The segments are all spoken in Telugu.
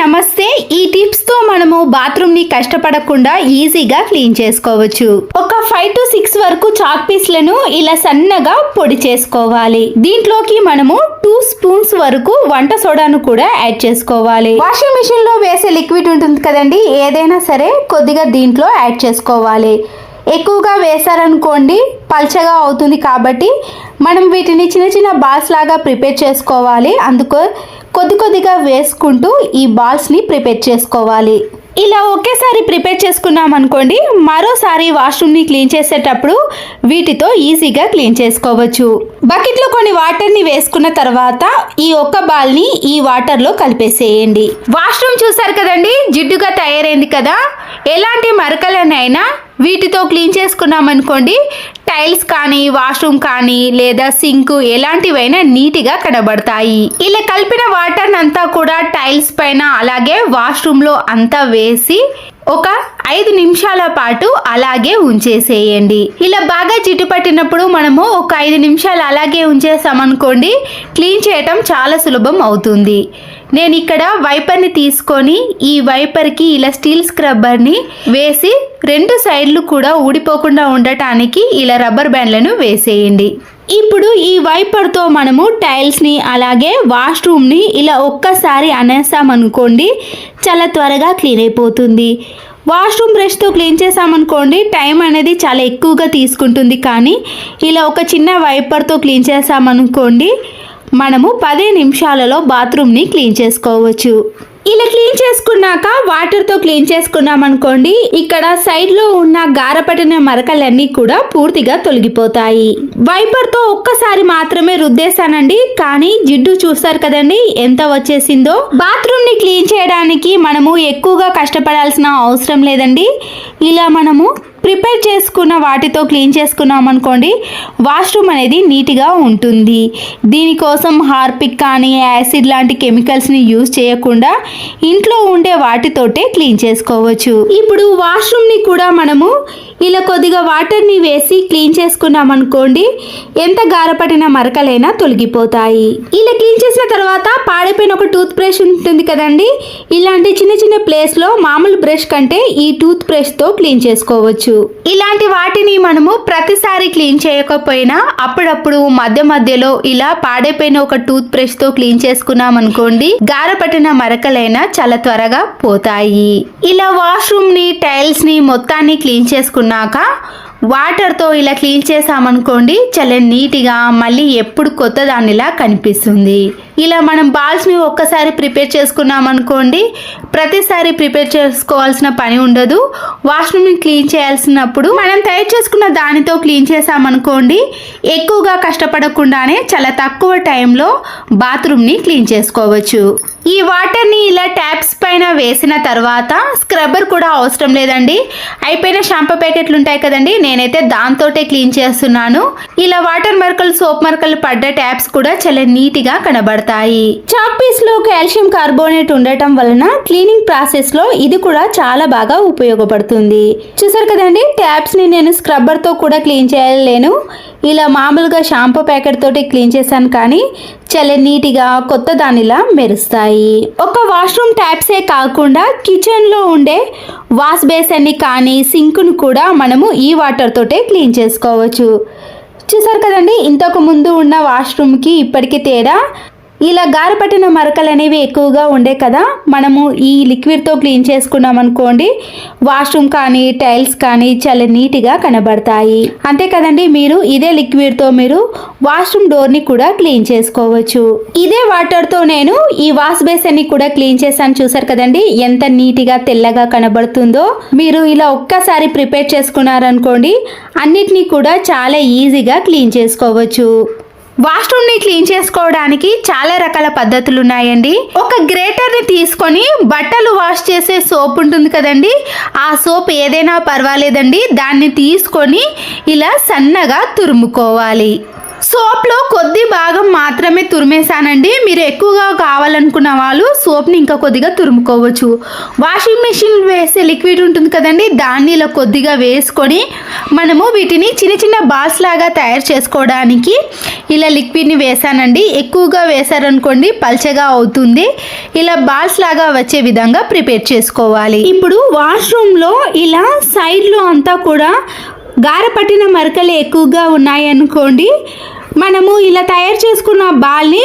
నమస్తే. ఈ టిప్స్తో మనము బాత్రూమ్ని కష్టపడకుండా ఈజీగా క్లీన్ చేసుకోవచ్చు. ఒక ఫైవ్ టు సిక్స్ వరకు చాక్ పీస్లను ఇలా సన్నగా పొడి చేసుకోవాలి. దీంట్లోకి మనము టూ స్పూన్స్ వరకు వంట సోడాను కూడా యాడ్ చేసుకోవాలి. వాషింగ్ మిషన్లో వేసే లిక్విడ్ ఉంటుంది కదండి ఏదైనా సరే కొద్దిగా దీంట్లో యాడ్ చేసుకోవాలి. ఎక్కువగా వేశారనుకోండి పల్చగా అవుతుంది కాబట్టి మనం వీటిని చిన్న చిన్న బాల్స్ లాగా ప్రిపేర్ చేసుకోవాలి. అందుకు కొద్ది కొద్దిగా వేసుకుంటూ ఈ బాల్స్ని ప్రిపేర్ చేసుకోవాలి. ఇలా ఒకేసారి ప్రిపేర్ చేసుకున్నాం అనుకోండి మరోసారి వాష్రూమ్ని క్లీన్ చేసేటప్పుడు వీటితో ఈజీగా క్లీన్ చేసుకోవచ్చు. బకెట్లో కొన్ని వాటర్ని వేసుకున్న తర్వాత ఈ ఒక్క బాల్ని ఈ వాటర్లో కలిపేసేయండి. వాష్రూమ్ చూసారు కదండి జిడ్డుగా తయారైంది కదా. ఎలాంటి మరకలనైనా వీటితో క్లీన్ చేసుకున్నామనుకోండి టైల్స్ కానీ వాష్రూమ్ కానీ లేదా సింక్ ఎలాంటివైనా నీట్గా కనబడతాయి. ఇలా కలిపిన వాటర్ అంతా కూడా టైల్స్ పైన అలాగే వాష్రూమ్లో అంతా వేసి ఒక ఐదు నిమిషాల పాటు అలాగే ఉంచేసేయండి. ఇలా బాగా జిడ్డు పట్టినప్పుడు మనము ఒక ఐదు నిమిషాలు అలాగే ఉంచేసామనుకోండి క్లీన్ చేయటం చాలా సులభం అవుతుంది. నేను ఇక్కడ వైపర్ని తీసుకొని ఈ వైపర్కి ఇలా స్టీల్ స్క్రబ్బర్ని వేసి రెండు సైడ్లు కూడా ఊడిపోకుండా ఉండటానికి ఇలా రబ్బర్ బ్యాండ్లను వేసేయండి. ఇప్పుడు ఈ వైపర్తో మనము టైల్స్ని అలాగే వాష్రూమ్ని ఇలా ఒక్కసారి అనేసామనుకోండి చాలా త్వరగా క్లీన్ అయిపోతుంది. వాష్రూమ్ బ్రష్తో క్లీన్ చేసామనుకోండి టైం అనేది చాలా ఎక్కువగా తీసుకుంటుంది కానీ ఇలా ఒక చిన్న వైపర్తో క్లీన్ చేసామనుకోండి మనము పదే నిమిషాలలో బాత్రూమ్ని క్లీన్ చేసుకోవచ్చు. ఇలా క్లీన్ చేసుకున్నాక వాటర్తో క్లీన్ చేసుకున్నాం అనుకోండి ఇక్కడ సైడ్లో ఉన్న గారపట్టిన మరకలన్నీ కూడా పూర్తిగా తొలగిపోతాయి. వైపర్తో ఒక్కసారి మాత్రమే రుద్దేశానండి కానీ జిడ్డు చూస్తారు కదండి ఎంత వచ్చేసిందో. బాత్రూమ్ని క్లీన్ చేయడానికి మనము ఎక్కువగా కష్టపడాల్సిన అవసరం లేదండి. ఇలా మనము ప్రిపేర్ చేసుకున్న వాటితో క్లీన్ చేసుకున్నాం అనుకోండి వాష్రూమ్ అనేది నీట్గా ఉంటుంది. దీనికోసం హార్పిక్ కానీ యాసిడ్ లాంటి కెమికల్స్ని యూజ్ చేయకుండా ఇంట్లో ఉండే వాటితోటే క్లీన్ చేసుకోవచ్చు. ఇప్పుడు వాష్రూమ్ని కూడా మనము ఇలా కొద్దిగా వాటర్ని వేసి క్లీన్ చేసుకున్నాం అనుకోండి ఎంత గారపడిన మరకలైనా తొలగిపోతాయి. ఇలా క్లీన్ చేసిన తర్వాత పాడైపోయిన ఒక టూత్ బ్రష్ ఉంటుంది కదండి ఇలాంటి చిన్న చిన్న ప్లేస్లో మామూలు బ్రష్ కంటే ఈ టూత్ బ్రష్తో క్లీన్ చేసుకోవచ్చు. ఇలాంటి వాటిని మనము ప్రతిసారి క్లీన్ చేయకపోయినా అప్పుడప్పుడు మధ్య మధ్యలో ఇలా పాడైపోయిన ఒక టూత్ బ్రష్తో క్లీన్ చేసుకున్నాం అనుకోండి గారపట్టిన మరకలైనా చాలా త్వరగా పోతాయి. ఇలా వాష్రూమ్ని టైల్స్ని మొత్తాన్ని క్లీన్ చేసుకున్నాక వాటర్తో ఇలా క్లీన్ చేసామనుకోండి చాలా నీట్గా మళ్ళీ ఎప్పుడు కొత్త దానిలా కనిపిస్తుంది. ఇలా మనం బాల్స్ని ఒక్కసారి ప్రిపేర్ చేసుకున్నామనుకోండి ప్రతిసారి ప్రిపేర్ చేసుకోవాల్సిన పని ఉండదు. వాష్రూమ్ని క్లీన్ చేయాల్సినప్పుడు మనం తయారు చేసుకున్న దానితో క్లీన్ చేసామనుకోండి ఎక్కువగా కష్టపడకుండానే చాలా తక్కువ టైంలో బాత్రూమ్ని క్లీన్ చేసుకోవచ్చు. ఈ వాటర్ని ఇలా ట్యాప్స్ పైన వేసిన తర్వాత స్క్రబ్బర్ కూడా అవసరం లేదండి. అయిపోయిన షాంపూ ప్యాకెట్లు ఉంటాయి కదండి నేనైతే దాంతోటే క్లీన్ చేస్తున్నాను. ఇలా వాటర్ మరకలు సోప్ మరకలు పడ్డ ట్యాప్స్ కూడా చాలా నీట్గా కనబడతాయి. చాక్ పీస్లో కాల్షియం కార్బోనేట్ ఉండటం వలన క్లీనింగ్ ప్రాసెస్లో ఇది కూడా చాలా బాగా ఉపయోగపడుతుంది. చూసారు కదండి ట్యాప్స్ని నేను స్క్రబ్బర్తో కూడా క్లీన్ చేయలేను. ఇలా మామూలుగా షాంపూ ప్యాకెట్ తోటి క్లీన్ చేశాను కానీ చాలా నీట్గా కొత్త దానిలా మెరుస్తాయి. ఒక వాష్రూమ్ ట్యాప్సే కాకుండా కిచెన్లో ఉండే వాష్ బేసన్ని కానీ సింక్ను కూడా మనము ఈ వాటర్ తోటే క్లీన్ చేసుకోవచ్చు. చూసారు కదండి ఇంతకు ముందు ఉన్న వాష్రూమ్కి ఇప్పటికీ తేడా ఇలా గారపట్టిన మరకలు అనేవి ఎక్కువగా ఉండే కదా మనము ఈ లిక్విడ్తో క్లీన్ చేసుకున్నాం అనుకోండి వాష్రూమ్ కానీ టైల్స్ కానీ చాలా నీట్గా కనబడతాయి. అంతే కదండి మీరు ఇదే లిక్విడ్తో మీరు వాష్రూమ్ డోర్ని కూడా క్లీన్ చేసుకోవచ్చు. ఇదే వాటర్తో నేను ఈ వాష్ బేసన్ని కూడా క్లీన్ చేశాను చూసారు కదండి ఎంత నీట్గా తెల్లగా కనబడుతుందో. మీరు ఇలా ఒక్కసారి ప్రిపేర్ చేసుకున్నారనుకోండి అన్నిటినీ కూడా చాలా ఈజీగా క్లీన్ చేసుకోవచ్చు. వాష్రూమ్ని క్లీన్ చేసుకోవడానికి చాలా రకాల పద్ధతులు ఉన్నాయండి ఒక గ్రేటర్ని తీసుకొని బట్టలు వాష్ చేసే సోప్ ఉంటుంది కదండి. ఆ సోప్ ఏదైనా పర్వాలేదండి. దాన్ని తీసుకొని ఇలా సన్నగా తురుముకోవాలి. సోప్లో కొద్ది భాగం మాత్రమే తురిమేశానండి. మీరు ఎక్కువగా కావాలనుకున్న వాళ్ళు సోప్ని ఇంకా కొద్దిగా తురుముకోవచ్చు. వాషింగ్ మెషిన్ వేసే లిక్విడ్ ఉంటుంది కదండి దాన్ని ఇలా కొద్దిగా వేసుకొని మనము వీటిని చిన్న చిన్న బాల్స్ లాగా తయారు చేసుకోవడానికి ఇలా లిక్విడ్ని వేసానండి ఎక్కువగా వేసారనుకోండి పల్చగా అవుతుంది. ఇలా బాల్స్ లాగా వచ్చే విధంగా ప్రిపేర్ చేసుకోవాలి. ఇప్పుడు వాష్రూమ్లో ఇలా సైడ్లో అంతా కూడా గారపట్టిన మరకలు ఎక్కువగా ఉన్నాయనుకోండి మనము ఇలా తయారు చేసుకున్న బాల్ని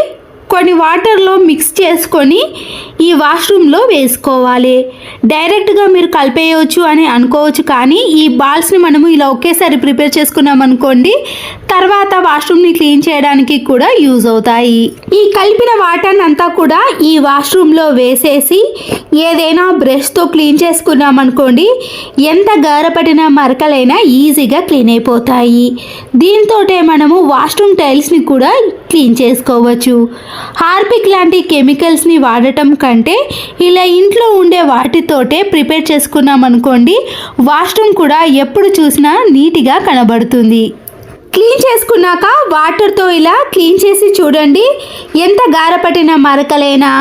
కొన్ని వాటర్లో మిక్స్ చేసుకొని ఈ వాష్రూమ్లో వేసుకోవాలి. డైరెక్ట్గా మీరు కలిపేయవచ్చు అని అనుకోవచ్చు కానీ ఈ బాల్స్ని మనము ఇలా ఒకేసారి ప్రిపేర్ చేసుకున్నాం అనుకోండి తర్వాత వాష్రూమ్ని క్లీన్ చేయడానికి కూడా యూజ్ అవుతాయి. ఈ కలిపిన వాటర్ని అంతా కూడా ఈ వాష్రూమ్లో వేసేసి ఏదైనా బ్రష్తో క్లీన్ చేసుకున్నాం అనుకోండి ఎంత గారపడిన మరకలైనా ఈజీగా క్లీన్ అయిపోతాయి. దీంతో మనము వాష్రూమ్ టైల్స్ని కూడా క్లీన్ చేసుకోవచ్చు. హార్పిక్ లాంటి కెమికల్స్ని వాడటం కంటే ఇలా ఇంట్లో ఉండే వాటితోటే ప్రిపేర్ చేసుకున్నాం అనుకోండి వాష్రూమ్ కూడా ఎప్పుడు చూసినా నీట్గా కనబడుతుంది. క్లీన్ చేసుకున్నాక వాటర్తో ఇలా క్లీన్ చేసి చూడండి. ఎంత గారపట్టిన మరకలైనా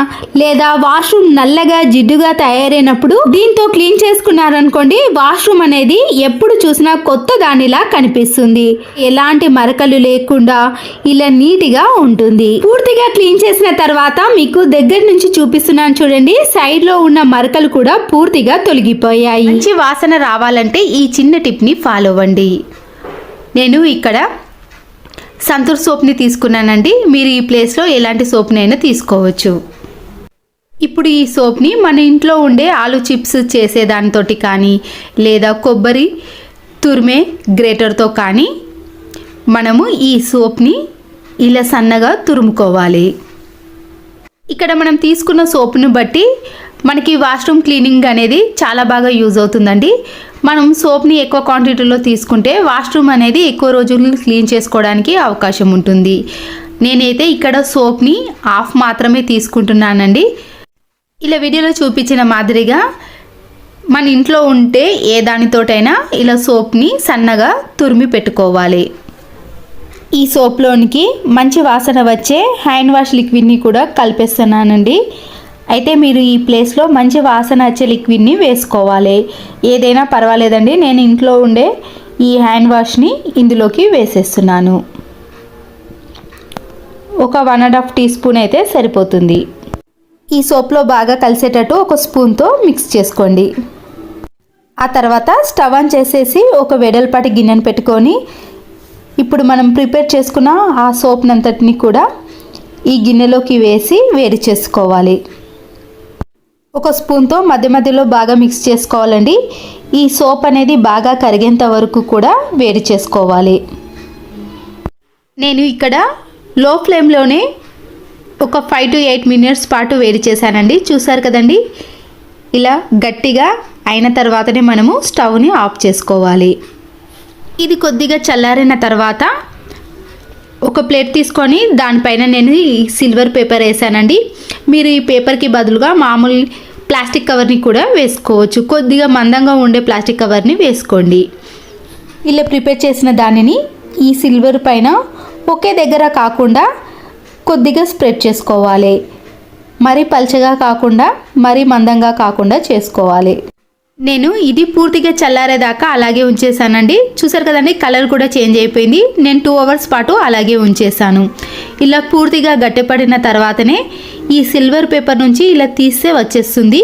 లేదా వాష్రూమ్ నల్లగా జిడ్డుగా తయారైనప్పుడు దీంతో క్లీన్ చేసుకున్నారనుకోండి వాష్రూమ్ అనేది ఎప్పుడు చూసినా కొత్త దానిలా కనిపిస్తుంది. ఎలాంటి మరకలు లేకుండా ఇలా నీట్గా ఉంటుంది. పూర్తిగా క్లీన్ చేసిన తర్వాత మీకు దగ్గర నుంచి చూపిస్తున్నాను చూడండి. సైడ్లో ఉన్న మరకలు కూడా పూర్తిగా తొలగిపోయాయి. మంచి వాసన రావాలంటే ఈ చిన్న టిప్ని ఫాలో అవ్వండి. నేను ఇక్కడ సంతూర్ సోప్ని తీసుకున్నానండి. మీరు ఈ ప్లేస్లో ఎలాంటి సోప్నైనా తీసుకోవచ్చు. ఇప్పుడు ఈ సోప్ని మన ఇంట్లో ఉండే ఆలు చిప్స్ చేసే దానితోటి కానీ లేదా కొబ్బరి తురిమే గ్రేటర్తో కానీ మనము ఈ సోప్ని ఇలా సన్నగా తురుముకోవాలి. ఇక్కడ మనం తీసుకున్న సోప్ను బట్టి మనకి వాష్రూమ్ క్లీనింగ్ అనేది చాలా బాగా యూజ్ అవుతుందండి. మనం సోప్ని ఎక్కువ క్వాంటిటీలో తీసుకుంటే వాష్రూమ్ అనేది ఎక్కువ రోజులు క్లీన్ చేసుకోవడానికి అవకాశం ఉంటుంది. నేనైతే ఇక్కడ సోప్ని హాఫ్ మాత్రమే తీసుకుంటున్నానండి. ఇలా వీడియోలో చూపించిన మాదిరిగా మన ఇంట్లో ఉంటే ఏ దానితోటైనా ఇలా సోప్ని సన్నగా తురిమి పెట్టుకోవాలి. ఈ సోప్లోనికి మంచి వాసన వచ్చే హ్యాండ్ వాష్ లిక్విడ్ని కూడా కలిపేస్తున్నానండి. అయితే మీరు ఈ ప్లేస్లో మంచి వాసన వచ్చే లిక్విడ్ని వేసుకోవాలి. ఏదైనా పర్వాలేదండి నేను ఇంట్లో ఉండే ఈ హ్యాండ్ వాష్ని ఇందులోకి వేసేస్తున్నాను. ఒక one and half teaspoon అయితే సరిపోతుంది. ఈ సోప్లో బాగా కలిసేటట్టు ఒక స్పూన్తో మిక్స్ చేసుకోండి. ఆ తర్వాత స్టవ్ ఆన్ చేసేసి ఒక వెడల్పాటి గిన్నెను పెట్టుకొని ఇప్పుడు మనం ప్రిపేర్ చేసుకున్న ఆ సోప్నంతటిని కూడా ఈ గిన్నెలోకి వేసి వేడి చేసుకోవాలి. ఒక స్పూన్తో మధ్య మధ్యలో బాగా మిక్స్ చేసుకోవాలండి. ఈ సోప్ అనేది బాగా కరిగేంత వరకు కూడా వేడి చేసుకోవాలి. నేను ఇక్కడ లో ఫ్లేమ్లోనే ఒక ఫైవ్ టు ఎయిట్ మినిట్స్ పాటు వేడి చేశానండి. చూసారు కదండి? ఇలా గట్టిగా అయిన తర్వాతనే మనము స్టవ్ని ఆఫ్ చేసుకోవాలి. ఇది కొద్దిగా చల్లారిన తర్వాత ఒక ప్లేట్ తీసుకొని దానిపైన నేను ఈ సిల్వర్ పేపర్ వేసానండి. మీరు ఈ పేపర్కి బదులుగా మామూలు ప్లాస్టిక్ కవర్ని కూడా వేసుకోవచ్చు. కొద్దిగా మందంగా ఉండే ప్లాస్టిక్ కవర్ని వేసుకోండి. ఇలా ప్రిపేర్ చేసిన దానిని ఈ సిల్వర్ పైన ఒకే దగ్గర కాకుండా కొద్దిగా స్ప్రెడ్ చేసుకోవాలి. మరీ పల్చగా కాకుండా మరీ మందంగా కాకుండా చేసుకోవాలి. నేను ఇది పూర్తిగా చల్లారేదాకా అలాగే ఉంచేసానండి చూసారు కదండి కలర్ కూడా చేంజ్ అయిపోయింది. నేను టూ అవర్స్ పాటు అలాగే ఉంచేసాను ఇలా పూర్తిగా గట్టిపడిన తర్వాతనే ఈ సిల్వర్ పేపర్ నుంచి ఇలా తీస్తే వచ్చేస్తుంది.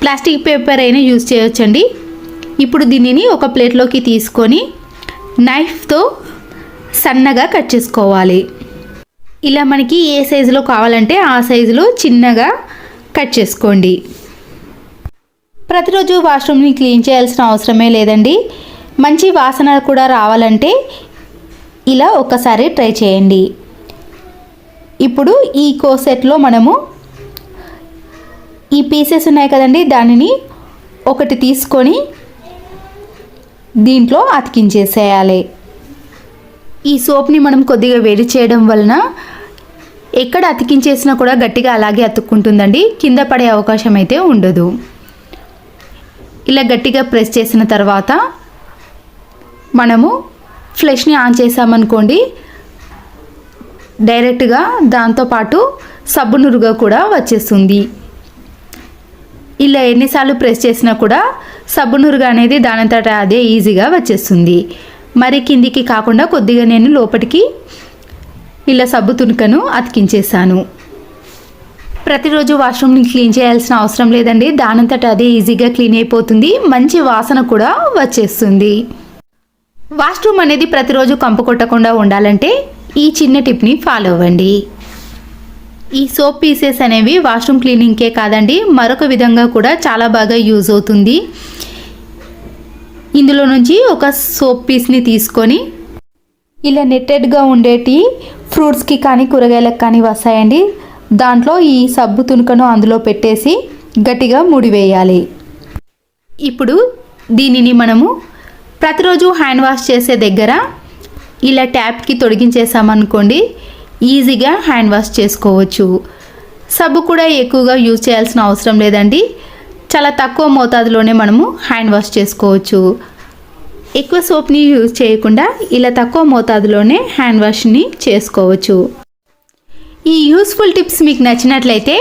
ప్లాస్టిక్ పేపర్ అయినా యూజ్ చేయొచ్చండి. ఇప్పుడు దీనిని ఒక ప్లేట్లోకి తీసుకొని నైఫ్తో సన్నగా కట్ చేసుకోవాలి. ఇలా మనకి ఏ సైజులో కావాలంటే ఆ సైజులో చిన్నగా కట్ చేసుకోండి. ప్రతిరోజు వాష్రూమ్ని క్లీన్ చేయాల్సిన అవసరమే లేదండి. మంచి వాసన కూడా రావాలంటే ఇలా ఒక్కసారి ట్రై చేయండి. ఇప్పుడు ఈ కోసెట్లో మనము ఈ పీసెస్ ఉన్నాయి కదండి దానిని ఒకటి తీసుకొని దీంట్లో అతికించేసేయాలి. ఈ సోప్ని మనం కొద్దిగా వేడి చేయడం వలన ఎక్కడ అతికించేసినా కూడా గట్టిగా అలాగే అతుక్కుంటుందండి. కింద పడే అవకాశం అయితే ఉండదు. ఇలా గట్టిగా ప్రెస్ చేసిన తర్వాత మనము ఫ్లెష్ని ఆన్ చేసామనుకోండి డైరెక్ట్గా దాంతోపాటు సబ్బు నురుగ కూడా వచ్చేస్తుంది. ఇలా ఎన్నిసార్లు ప్రెస్ చేసినా కూడా సబ్బు నురుగ అనేది దానంతట అదే ఈజీగా వచ్చేస్తుంది. మరి కిందికి కాకుండా కొద్దిగా నేను లోపలికి ఇలా సబ్బు తునుకను అతికించేసాను ప్రతిరోజు వాష్రూమ్ని క్లీన్ చేయాల్సిన అవసరం లేదండి. దానంతట అదే ఈజీగా క్లీన్ అయిపోతుంది. మంచి వాసన కూడా వచ్చేస్తుంది. వాష్రూమ్ అనేది ప్రతిరోజు కంపు కొట్టకుండా ఉండాలంటే ఈ చిన్న టిప్ని ఫాలో అవ్వండి. ఈ సోప్ పీసెస్ అనేవి వాష్రూమ్ క్లీనింగ్కే కాదండి మరొక విధంగా కూడా చాలా బాగా యూజ్ అవుతుంది. ఇందులో నుంచి ఒక సోప్ పీస్ని తీసుకొని ఇలా నెట్టెడ్గా ఉండేటి ఫ్రూట్స్కి కానీ కూరగాయలకు కానీ వస్తాయండి. దాంట్లో ఈ సబ్బు తునుకను అందులో పెట్టేసి గట్టిగా ముడివేయాలి ఇప్పుడు దీనిని మనము ప్రతిరోజు హ్యాండ్ వాష్ చేసే దగ్గర ఇలా ట్యాప్కి తొడిగించేసామనుకోండి ఈజీగా హ్యాండ్ వాష్ చేసుకోవచ్చు. సబ్బు కూడా ఎక్కువగా యూజ్ చేయాల్సిన అవసరం లేదండి. చాలా తక్కువ మోతాదులోనే మనము హ్యాండ్ వాష్ చేసుకోవచ్చు. ఎక్కువ సోప్ని యూజ్ చేయకుండా ఇలా తక్కువ మోతాదులోనే హ్యాండ్ వాష్ని చేసుకోవచ్చు. ఈ యూస్ఫుల్ టిప్స్ మీకు నచ్చినట్లయితే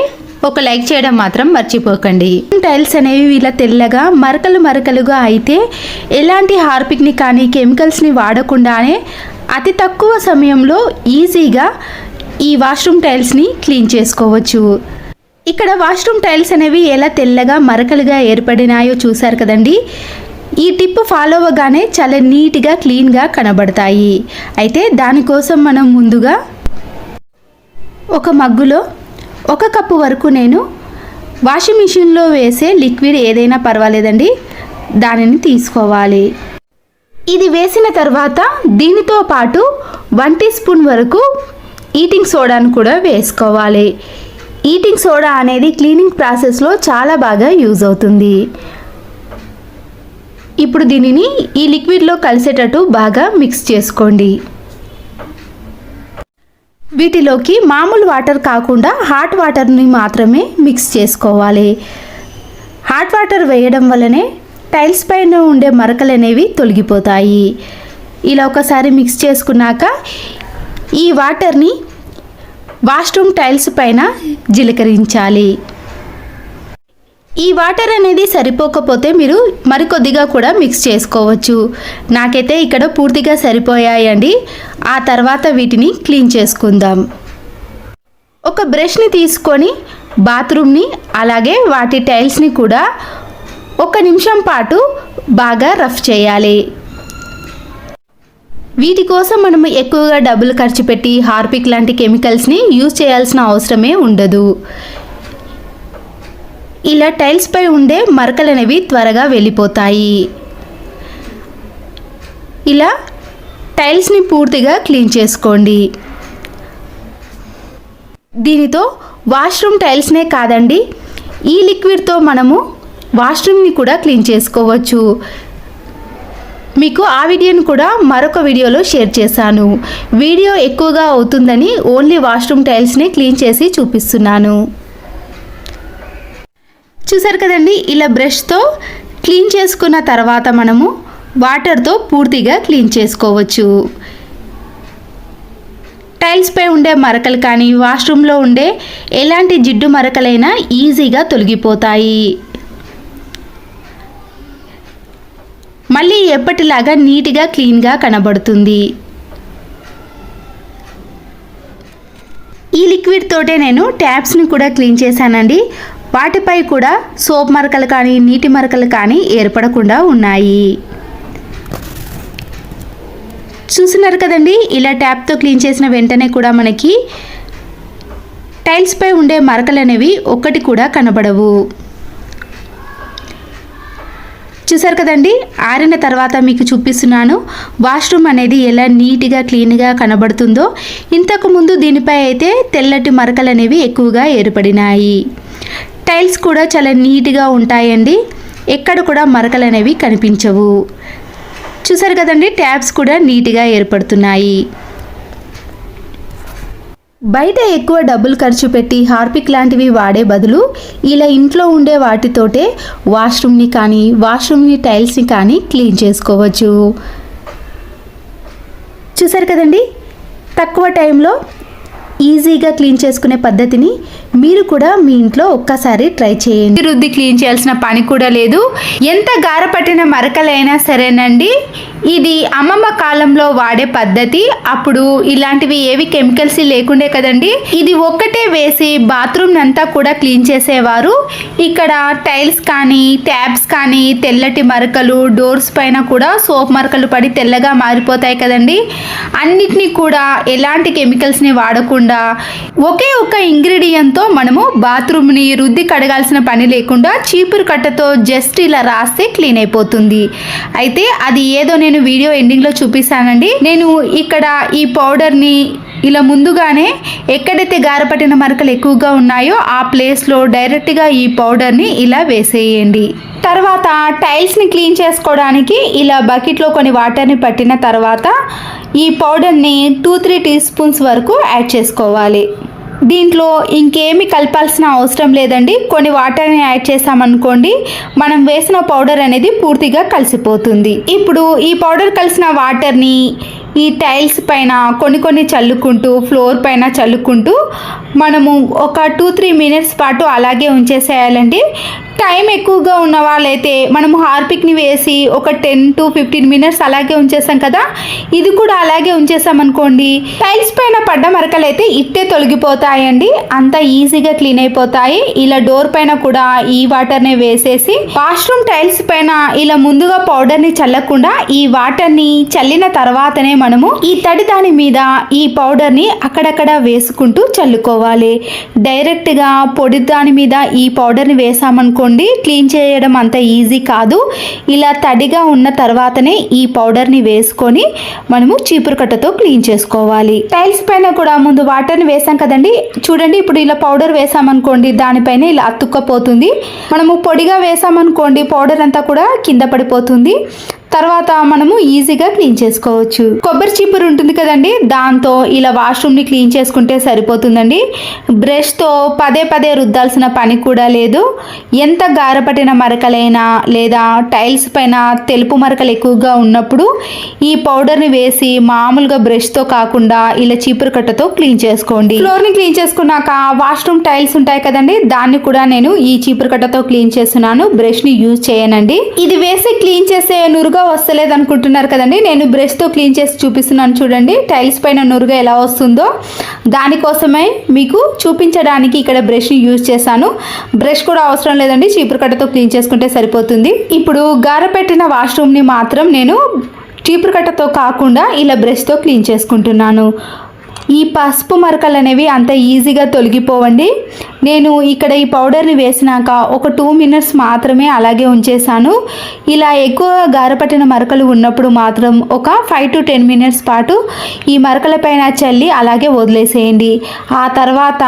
ఒక లైక్ చేయడం మాత్రం మర్చిపోకండి. టైల్స్ అనేవి ఇలా తెల్లగా మరకలు మరకలుగా అయితే ఎలాంటి హార్పిక్ని కానీ కెమికల్స్ని వాడకుండానే అతి తక్కువ సమయంలో ఈజీగా ఈ వాష్రూమ్ టైల్స్ని క్లీన్ చేసుకోవచ్చు. ఇక్కడ వాష్రూమ్ టైల్స్ అనేవి ఎలా తెల్లగా మరకలుగా ఏర్పడినాయో చూశారు కదండి. ఈ టిప్ ఫాలో అవ్వగానే చాలా నీట్గా క్లీన్గా కనబడతాయి. అయితే దానికోసం మనం ముందుగా ఒక మగ్గులో ఒక కప్పు వరకు నేను వాషింగ్ మిషన్లో వేసే లిక్విడ్ ఏదైనా పర్వాలేదండి. దానిని తీసుకోవాలి. ఇది వేసిన తర్వాత దీనితో పాటు వన్ టీ స్పూన్ వరకు ఈటింగ్ సోడాను కూడా వేసుకోవాలి. ఈటింగ్ సోడా అనేది క్లీనింగ్ ప్రాసెస్లో చాలా బాగా యూజ్ అవుతుంది. ఇప్పుడు దీనిని ఈ లిక్విడ్లో కలిసేటట్టు బాగా మిక్స్ చేసుకోండి. వీటిలోకి మామూలు వాటర్ కాకుండా హాట్ వాటర్ని మాత్రమే మిక్స్ చేసుకోవాలి. హాట్ వాటర్ వేయడం వల్లనే టైల్స్ పైన ఉండే మరకలు అనేవి తొలగిపోతాయి. ఇలా ఒకసారి మిక్స్ చేసుకున్నాక ఈ వాటర్ని వాష్రూమ్ టైల్స్ పైన జీలకరించాలి. ఈ వాటర్ అనేది సరిపోకపోతే మీరు మరికొద్దిగా కూడా మిక్స్ చేసుకోవచ్చు. నాకైతే ఇక్కడ పూర్తిగా సరిపోయాయండి. ఆ తర్వాత వీటిని క్లీన్ చేసుకుందాం. ఒక బ్రష్ని తీసుకొని బాత్రూమ్ని అలాగే వాటి టైల్స్ని కూడా ఒక నిమిషం పాటు బాగా రఫ్ చేయాలి. వీటి కోసం మనము ఎక్కువగా డబ్బులు ఖర్చు పెట్టి హార్పిక్ లాంటి కెమికల్స్ని యూజ్ చేయాల్సిన అవసరమే ఉండదు. ఇలా టైల్స్ పై ఉండే మరకలు అనేవి త్వరగా వెళ్ళిపోతాయి. ఇలా టైల్స్ని పూర్తిగా క్లీన్ చేసుకోండి. దీనితో వాష్రూమ్ టైల్స్నే కాదండి ఈ లిక్విడ్తో మనము వాష్రూమ్ని కూడా క్లీన్ చేసుకోవచ్చు. మీకు ఆ వీడియోను కూడా మరొక వీడియోలో షేర్ చేశాను. వీడియో ఎక్కువగా అవుతుందని ఓన్లీ వాష్రూమ్ టైల్స్ని క్లీన్ చేసి చూపిస్తున్నాను. చూసారు కదండి ఇలా బ్రష్తో క్లీన్ చేసుకున్న తర్వాత మనము వాటర్తో పూర్తిగా క్లీన్ చేసుకోవచ్చు. టైల్స్పై ఉండే మరకలు కానీ వాష్రూమ్లో ఉండే ఎలాంటి జిడ్డు మరకలైనా ఈజీగా తొలగిపోతాయి. మళ్ళీ ఎప్పటిలాగా నీట్గా క్లీన్గా కనబడుతుంది. ఈ లిక్విడ్ తోటే నేను ట్యాప్స్ని కూడా క్లీన్ చేశానండి. వాటిపై కూడా సోప్ మరకలు కానీ నీటి మరకలు కానీ ఏర్పడకుండా ఉన్నాయి. చూస్తున్నారు కదండి ఇలా ట్యాప్తో క్లీన్ చేసిన వెంటనే కూడా మనకి టైల్స్పై ఉండే మరకలు అనేవి ఒక్కటి కూడా కనబడవు. చూసారు కదండి ఆరిన తర్వాత మీకు చూపిస్తున్నాను వాష్రూమ్ అనేది ఎలా నీట్గా క్లీన్గా కనబడుతుందో. ఇంతకుముందు దీనిపై అయితే తెల్లటి మరకలు అనేవి ఎక్కువగా ఏర్పడినాయి. టైల్స్ కూడా చాలా నీట్గా ఉంటాయండి. ఎక్కడ కూడా మరకలు అనేవి కనిపించవు. చూసారు కదండి ట్యాబ్స్ కూడా నీట్గా ఏర్పడుతున్నాయి. బయట ఎక్కువ డబ్బులు ఖర్చు పెట్టి హార్పిక్ లాంటివి వాడే బదులు ఇలా ఇంట్లో ఉండే వాటితోటే వాష్రూమ్ని కానీ వాష్రూమ్ని టైల్స్ని కానీ క్లీన్ చేసుకోవచ్చు. చూసారు కదండి తక్కువ టైంలో ఈజీగా క్లీన్ చేసుకునే పద్ధతిని మీరు కూడా మీ ఇంట్లో ఒక్కసారి ట్రై చేయండి. రుద్ది క్లీన్ చేయాల్సిన పని కూడా లేదు. ఎంత గారపట్టిన మరకలైనా సరేనండి. ఇది అమ్మమ్మ కాలంలో వాడే పద్ధతి. అప్పుడు ఇలాంటివి ఏవి కెమికల్స్ లేకుండే కదండి. ఇది ఒక్కటే వేసి బాత్రూమ్ అంతా కూడా క్లీన్ చేసేవారు. ఇక్కడ టైల్స్ కానీ ట్యాబ్స్ కానీ తెల్లటి మరకలు డోర్స్ పైన కూడా సోప్ మరకలు పడి తెల్లగా మారిపోతాయి కదండి. అన్నిటినీ కూడా ఎలాంటి కెమికల్స్ని వాడకుండా ఒకే ఒక ఇంగ్రీడియంట్తో మనము బాత్రూమ్ని రుద్ది కడగాల్సిన పని లేకుండా చీపురు కట్టతో జస్ట్ ఇలా రాస్తే క్లీన్ అయిపోతుంది. అయితే అది ఏదో నేను వీడియో ఎండింగ్లో చూపిస్తానండి. నేను ఇక్కడ ఈ పౌడర్ని ఇలా ముందుగానే ఎక్కడైతే గారపట్టిన మరకలు ఎక్కువగా ఉన్నాయో ఆ ప్లేస్లో డైరెక్ట్గా ఈ పౌడర్ని ఇలా వేసేయండి. తర్వాత టైల్స్ని క్లీన్ చేసుకోవడానికి ఇలా బకెట్లో కొన్ని వాటర్ని పట్టిన తర్వాత ఈ పౌడర్ని టూ త్రీ టీ స్పూన్స్ వరకు యాడ్ చేసుకోవాలి. దీంట్లో ఇంకేమి కలపాల్సిన అవసరం లేదండి. కొన్ని వాటర్ని యాడ్ చేసామనుకోండి మనం వేసిన పౌడర్ అనేది పూర్తిగా కలిసిపోతుంది. ఇప్పుడు ఈ పౌడర్ కలిసిన వాటర్ని ఈ టైల్స్ పైన కొన్ని కొన్ని చల్లుకుంటూ ఫ్లోర్ పైన చల్లుకుంటూ మనము ఒక టూ త్రీ మినిట్స్ పాటు అలాగే ఉంచేసేయాలండి. టైం ఎక్కువగా ఉన్న వాళ్ళైతే మనము హార్పిక్ని వేసి ఒక టెన్ టు ఫిఫ్టీన్ మినిట్స్ అలాగే ఉంచేసాం కదా. ఇది కూడా అలాగే ఉంచేసామనుకోండి టైల్స్ పైన పడ్డ మరకలు అయితే ఇట్టే తొలగిపోతాయండి. అంత ఈజీగా క్లీన్ అయిపోతాయి. ఇలా డోర్ పైన కూడా ఈ వాటర్ని వేసేసి వాష్రూమ్ టైల్స్ పైన ఇలా ముందుగా పౌడర్ని చల్లకుండా ఈ వాటర్ని చల్లిన తర్వాతనే మనము ఈ తడి దాని మీద ఈ పౌడర్ని అక్కడక్కడ వేసుకుంటూ చల్లుకోవాలి. డైరెక్ట్గా పొడి దాని మీద ఈ పౌడర్ని వేసామనుకోండి క్లీన్ చేయడం అంత ఈజీ కాదు. ఇలా తడిగా ఉన్న తర్వాతనే ఈ పౌడర్ని వేసుకొని మనము చీపురు కట్టతో క్లీన్ చేసుకోవాలి. టైల్స్ పైన కూడా ముందు వాటర్ని వేసాం కదండి. చూడండి ఇప్పుడు ఇలా పౌడర్ వేసామనుకోండి దానిపైన ఇలా అతుక్కపోతుంది. మనము పొడిగా వేసామనుకోండి పౌడర్ అంతా కూడా కింద పడిపోతుంది. తర్వాత మనము ఈజీగా క్లీన్ చేసుకోవచ్చు. కొబ్బరి చీపురు ఉంటుంది కదండి దాంతో ఇలా వాష్రూమ్ని క్లీన్ చేసుకుంటే సరిపోతుందండి. బ్రష్తో పదే పదే రుద్దాల్సిన పని కూడా లేదు. ఎంత గారపట్టిన మరకలైనా లేదా టైల్స్ పైన తెలుపు మరకలు ఎక్కువగా ఉన్నప్పుడు ఈ పౌడర్ని వేసి మామూలుగా బ్రష్తో కాకుండా ఇలా చీపురు కట్టతో క్లీన్ చేసుకోండి. ఫ్లోర్ని క్లీన్ చేసుకున్నాక వాష్రూమ్ టైల్స్ ఉంటాయి కదండి దాన్ని కూడా నేను ఈ చీపురు కట్టతో క్లీన్ చేస్తున్నాను. బ్రష్ని యూజ్ చేయనండి. ఇది వేసి క్లీన్ చేసే నురుగా వస్తలేదు అనుకుంటున్నారు కదండి. నేను బ్రష్తో క్లీన్ చేసి చూపిస్తున్నాను చూడండి. టైల్స్ పైన నురుగా ఎలా వస్తుందో. దానికోసమే మీకు చూపించడానికి ఇక్కడ బ్రష్ని యూజ్ చేశాను. బ్రష్ కూడా అవసరం లేదండి. చీపురు కట్టతో క్లీన్ చేసుకుంటే సరిపోతుంది. ఇప్పుడు గార పెట్టిన వాష్రూమ్ని మాత్రం నేను చీపురు కట్టతో కాకుండా ఇలా బ్రష్తో క్లీన్ చేసుకుంటున్నాను. ఈ పసుపు మరకలు అనేవి అంత ఈజీగా తొలగిపోవండి. నేను ఇక్కడ ఈ పౌడర్ని వేసినాక ఒక టూ మినిట్స్ మాత్రమే అలాగే ఉంచేసాను ఇలా ఎక్కువ గారపట్టిన మరకలు ఉన్నప్పుడు మాత్రం ఒక ఫైవ్ టు టెన్ మినిట్స్ పాటు ఈ మరకల పైన చల్లి అలాగే వదిలేసేయండి. ఆ తర్వాత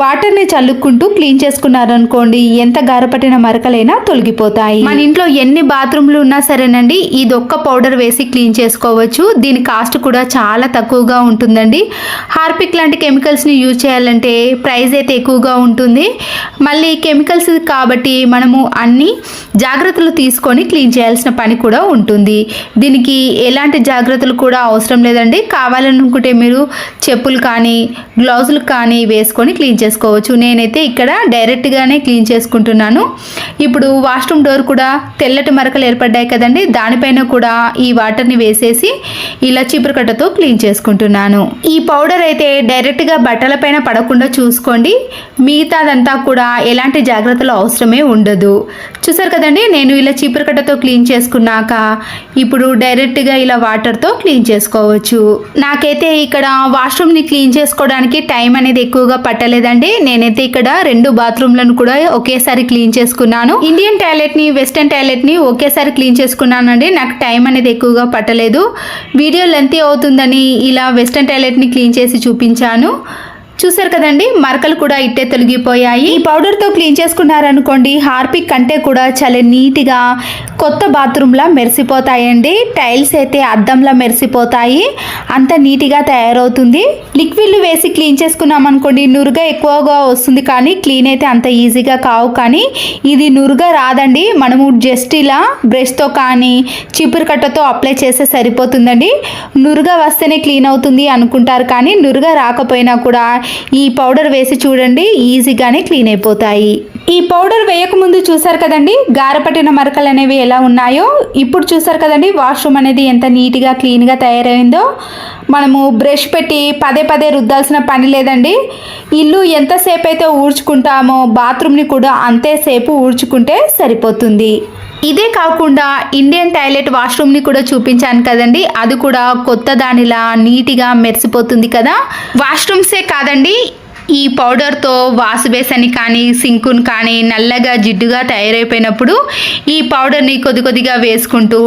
వాటర్ని చల్లుకుంటూ క్లీన్ చేసుకున్నారనుకోండి ఎంత గారపట్టిన మరకలైనా తొలగిపోతాయి. మన ఇంట్లో ఎన్ని బాత్రూమ్లు ఉన్నా సరేనండి ఇది ఒక్క పౌడర్ వేసి క్లీన్ చేసుకోవచ్చు. దీని కాస్ట్ కూడా చాలా తక్కువగా ఉంటుందండి. హార్పిక్ లాంటి కెమికల్స్ని యూజ్ చేయాలంటే ప్రైస్ అయితే ఎక్కువగా ఉంటుంది. మళ్ళీ కెమికల్స్ కాబట్టి మనము అన్ని జాగ్రత్తలు తీసుకొని క్లీన్ చేయాల్సిన పని కూడా ఉంటుంది. దీనికి ఎలాంటి జాగ్రత్తలు కూడా అవసరం లేదండి. కావాలనుకుంటే మీరు చెప్పులు కానీ గ్లౌజులు కానీ వేసుకొని క్లీన్ చేసుకోవచ్చు నేనైతే ఇక్కడ డైరెక్ట్గానే క్లీన్ చేసుకుంటున్నాను. ఇప్పుడు వాష్రూమ్ డోర్ కూడా తెల్లటి మరకలు ఏర్పడ్డాయి కదండి. దానిపైన కూడా ఈ వాటర్ని వేసేసి ఇలా చీపురు కట్టతో క్లీన్ చేసుకుంటున్నాను. ఈ పౌడర్ అయితే డైరెక్ట్గా బట్టలపైన పడకుండా చూసుకోండి. మిగతాదంతా కూడా ఎలాంటి జాగ్రత్తలు అవసరమే ఉండదు. చూసారు కదండి నేను ఇలా చీపురు కట్టతో క్లీన్ చేసుకున్నాక ఇప్పుడు డైరెక్ట్గా ఇలా వాటర్తో క్లీన్ చేసుకోవచ్చు. నాకైతే ఇక్కడ వాష్రూమ్ని క్లీన్ చేసుకోవడానికి టైం అనేది ఎక్కువగా పట్టలేదండి. అండి నేనైతే ఇక్కడ రెండు బాత్రూమ్లను కూడా ఒకేసారి క్లీన్ చేసుకున్నాను. ఇండియన్ టాయిలెట్ని వెస్టర్న్ టాయిలెట్ని ఒకేసారి క్లీన్ చేసుకున్నాను అండి నాకు టైం అనేది ఎక్కువగా పట్టలేదు. వీడియో లెంత్ అవుతుందని ఇలా వెస్టర్న్ టాయిలెట్ని క్లీన్ చేసి చూపించాను. చూసారు కదండి మరకలు కూడా ఇట్టే తొలగిపోయాయి. ఈ పౌడర్తో క్లీన్ చేసుకున్నారనుకోండి హార్పిక్ కంటే కూడా చాలా నీట్గా కొత్త బాత్రూమ్లా మెరిసిపోతాయండి. టైల్స్ అయితే అద్దంలా మెరిసిపోతాయి. అంత నీట్గా తయారవుతుంది. లిక్విడ్లు వేసి క్లీన్ చేసుకున్నాం అనుకోండి నురుగా ఎక్కువగా వస్తుంది కానీ క్లీన్ అయితే అంత ఈజీగా కావు కానీ ఇది నురుగా రాదండి. మనము జస్ట్ ఇలా బ్రష్తో కానీ చిపురు కట్టతో అప్లై చేస్తే సరిపోతుందండి. నురుగా వస్తేనే క్లీన్ అవుతుంది అనుకుంటారు కానీ నురుగా రాకపోయినా కూడా ఈ పౌడర్ వేసి చూడండి ఈజీగానే క్లీన్ అయిపోతాయి. ఈ పౌడర్ వేయకముందు చూసారు కదండి గారపట్టిన మరకలు అనేవి ఎలా ఉన్నాయో? ఇప్పుడు చూసారు కదండి వాష్రూమ్ అనేది ఎంత నీట్గా క్లీన్గా తయారైందో. మనము బ్రష్ పెట్టి పదే పదే రుద్దాల్సిన పని లేదండి. ఇల్లు ఎంతసేపు అయితే ఊడ్చుకుంటామో బాత్రూమ్ని కూడా అంతేసేపు ఊడ్చుకుంటే సరిపోతుంది. ఇదే కాకుండా ఇండియన్ టాయిలెట్ వాష్రూమ్ని కూడా చూపించాను కదండి. అది కూడా కొత్త దానిలా నీట్గా మెరిసిపోతుంది కదా. వాష్రూమ్సే కాదండి ఈ పౌడర్తో వాష్ బేసన్ని కానీ సింకును కానీ నల్లగా జిడ్డుగా తయారైపోయినప్పుడు ఈ పౌడర్ని కొద్ది కొద్దిగా వేసుకుంటూ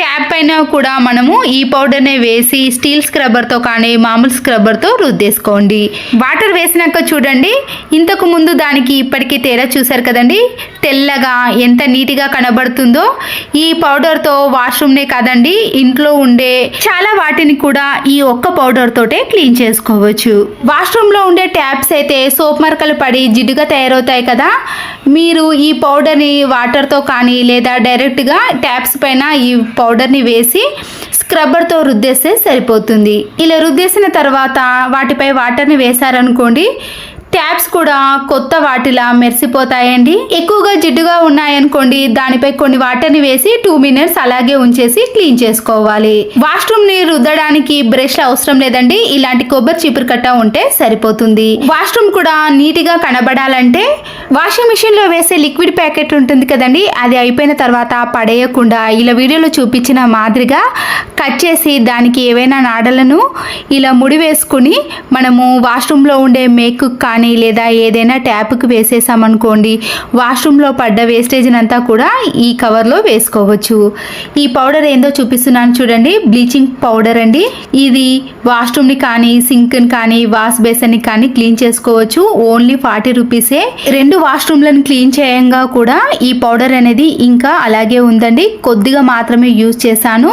ట్యాప్ పైన కూడా మనము ఈ పౌడర్నే వేసి స్టీల్ స్క్రబ్బర్తో కానీ మామూలు స్క్రబ్బర్తో రుద్దేసుకోండి. వాటర్ వేసినాక చూడండి ఇంతకు ముందు దానికి ఇప్పటికీ తేడా చూసారు కదండి? తెల్లగా ఎంత నీట్గా కనబడుతుందో ఈ పౌడర్తో వాష్రూమ్నే కాదండి ఇంట్లో ఉండే చాలా వాటిని కూడా ఈ ఒక్క పౌడర్ తోటే క్లీన్ చేసుకోవచ్చు. వాష్రూమ్లో ఉండే ట్యాప్ ట్యాప్స్ అయితే సోప్ మరకలు పడి జిడ్డుగా తయారవుతాయి కదా? మీరు ఈ పౌడర్ని వాటర్తో కానీ లేదా డైరెక్ట్గా ట్యాప్స్ పైన ఈ పౌడర్ని వేసి స్క్రబ్బర్తో రుద్దేస్తే సరిపోతుంది. ఇలా రుద్దేసిన తర్వాత వాటిపై వాటర్ని వేశారనుకోండి ట్యాప్స్ కూడా కొత్త వాటిలా మెరిసిపోతాయండి. ఎక్కువగా జిడ్డుగా ఉన్నాయనుకోండి దానిపై కొన్ని వాటర్ని వేసి టూ మినిట్స్ అలాగే ఉంచేసి క్లీన్ చేసుకోవాలి. వాష్రూమ్ని రుద్దడానికి బ్రష్ అవసరం లేదండి. ఇలాంటి కొబ్బరి చీపురు కట్ట ఉంటే సరిపోతుంది. వాష్రూమ్ కూడా నీట్గా కనబడాలంటే వాషింగ్ మిషన్లో వేసే లిక్విడ్ ప్యాకెట్ ఉంటుంది కదండి. అది అయిపోయిన తర్వాత పడేయకుండా ఇలా వీడియోలో చూపించిన మాదిరిగా కట్ చేసి దానికి ఏవైనా నాడలను ఇలా ముడి వేసుకుని మనము వాష్రూమ్లో ఉండే మేకు కానీ లేదా ఏదైనా ట్యాప్కి వేసేసామనుకోండి వాష్రూమ్లో పడ్డ వేస్టేజ్ని అంతా కూడా ఈ కవర్లో వేసుకోవచ్చు. ఈ పౌడర్ ఏందో చూపిస్తున్నాను చూడండి బ్లీచింగ్ పౌడర్ అండి. ఇది వాష్రూమ్ని కానీ సింక్ని కానీ వాష్ బేసన్ని కానీ క్లీన్ చేసుకోవచ్చు. ఓన్లీ ఫార్టీ రూపీసే. రెండు వాష్రూమ్లను క్లీన్ చేయంగా కూడా ఈ పౌడర్ అనేది ఇంకా అలాగే ఉందండి. కొద్దిగా మాత్రమే యూజ్ చేశాను.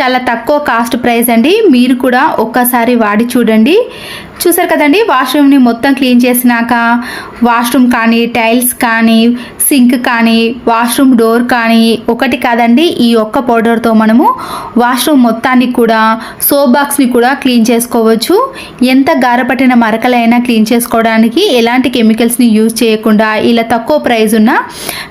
చాలా తక్కువ కాస్ట్ ప్రైస్ అండి. మీరు కూడా ఒక్కసారి వాడి చూడండి. చూసారు కదండి వాష్రూమ్ని మొత్తం క్లీన్ చేసినాక వాష్రూమ్ కానీ టైల్స్ కానీ సింక్ కానీ వాష్రూమ్ డోర్ కానీ ఒకటి కాదండి ఈ ఒక్క పౌడర్తో మనము వాష్రూమ్ మొత్తానికి కూడా సోప్ బాక్స్ని కూడా క్లీన్ చేసుకోవచ్చు. ఎంత గారపట్టిన మరకలైనా క్లీన్ చేసుకోవడానికి ఎలాంటి కెమికల్స్ని యూజ్ చేయకుండా ఇలా తక్కువ ప్రైజ్ ఉన్న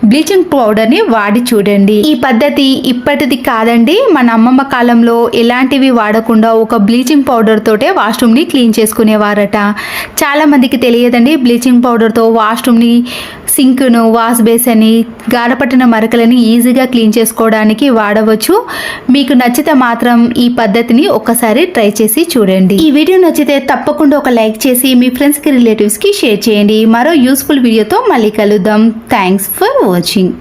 బ్లీచింగ్ పౌడర్ని వాడి చూడండి. ఈ పద్ధతి ఇప్పటిది కాదండి మన అమ్మమ్మ కాలంలో ఎలాంటివి వాడకుండా ఒక బ్లీచింగ్ పౌడర్ తోటే వాష్రూమ్ని క్లీన్ చేసుకునేవారట. చాలామందికి తెలియదండి బ్లీచింగ్ పౌడర్తో వాష్రూమ్ని సింక్ను వాష్ వేసని గాడపట్టిన మరకలని ఈజీగా క్లీన్ చేసుకోవడానికి వాడవచ్చు. మీకు నచ్చితే మాత్రం ఈ పద్ధతిని ఒక్కసారి ట్రై చేసి చూడండి. ఈ వీడియో నచ్చితే తప్పకుండా ఒక లైక్ చేసి మీ ఫ్రెండ్స్కి రిలేటివ్స్కి షేర్ చేయండి. మరో యూస్ఫుల్ వీడియోతో మళ్ళీ కలుద్దాం. Thanks for watching.